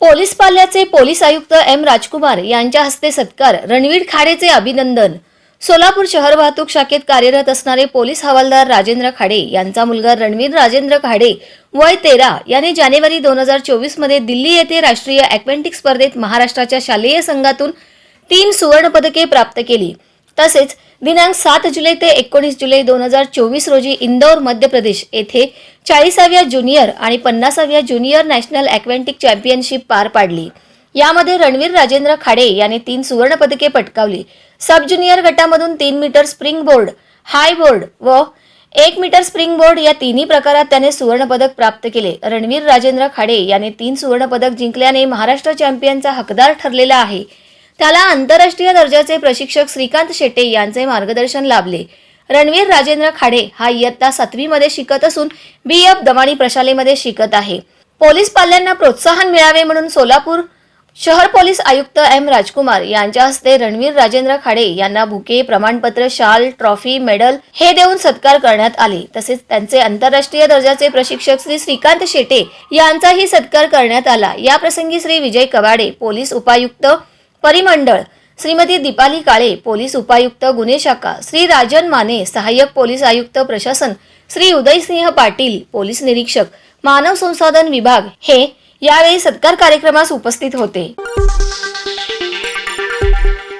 Police पाल्याचे police आयुक्त M Rajkumar यांच्या हस्ते सत्कार. रणवीर खाडेचे अभिनंदन. सोलापूर शहर वाहतूक शाखेत कार्यरत असणारे पोलीस हवालदार राजेंद्र खाडे यांचा मुलगा रणवीर राजेंद्र खाडे वय तेरा याने जानेवारी दोन हजार चोवीसमध्ये दिल्ली येथे राष्ट्रीय ॲक्वेंटिक स्पर्धेत महाराष्ट्राच्या शालेय संघातून तीन सुवर्णपदके प्राप्त केली. तसेच दिनांक सात जुलै ते एकोणीस जुलै दोन हजार चोवीस रोजी इंदौर मध्य प्रदेश येथे चाळीसाव्या ज्युनियर आणि पन्नासाव्या ज्युनियर नॅशनल ॲक्वेंटिक चॅम्पियनशिप पार पाडली. यामध्ये रणवीर राजेंद्र खाडे याने तीन सुवर्णपदके पटकावली. सब ज्युनियर गटामधून तीन metre spring board high board व एक मीटर स्प्रिंग बोर्ड या तिन्ही प्रकारात त्याने सुवर्णपदक प्राप्त केले. रणवीर राजेंद्र खाडे याने तीन सुवर्णपदक जिंकल्याने महाराष्ट्र चॅम्पियनचा हकदार ठरलेला आहे. त्याला आंतरराष्ट्रीय दर्जाचे प्रशिक्षक श्रीकांत शेट्टे यांचे मार्गदर्शन लाभले. रणवीर राजेंद्र खाडे हा इयत्ता सातवीमध्ये शिकत असून बी. एफ. दमाणी प्रशालेमध्ये शिकत आहे. पोलीस पाल्यांना प्रोत्साहन मिळावे म्हणून सोलापूर शहर पोलीस आयुक्त एम. राजकुमार यांच्या हस्ते रणवीर राजेंद्र खाडे यांना बुके प्रमाणपत्र शाल ट्रॉफी मेडल हे देऊन सत्कार करण्यात आले. तसेच त्यांचे आंतरराष्ट्रीय दर्जाचे प्रशिक्षक श्री श्रीकांत शेटे यांचाही सत्कार करण्यात आला. याप्रसंगी श्री विजय कवाडे पोलीस उपायुक्त परिमंडळ. श्रीमती दीपाली काळे पोलीस उपायुक्त गुन्हे शाखा श्री राजन माने सहाय्यक पोलीस आयुक्त प्रशासन श्री उदयसिंह पाटील पोलीस निरीक्षक मानव संसाधन विभाग हे यावेळी सत्कार कार्यक्रमास उपस्थित होते.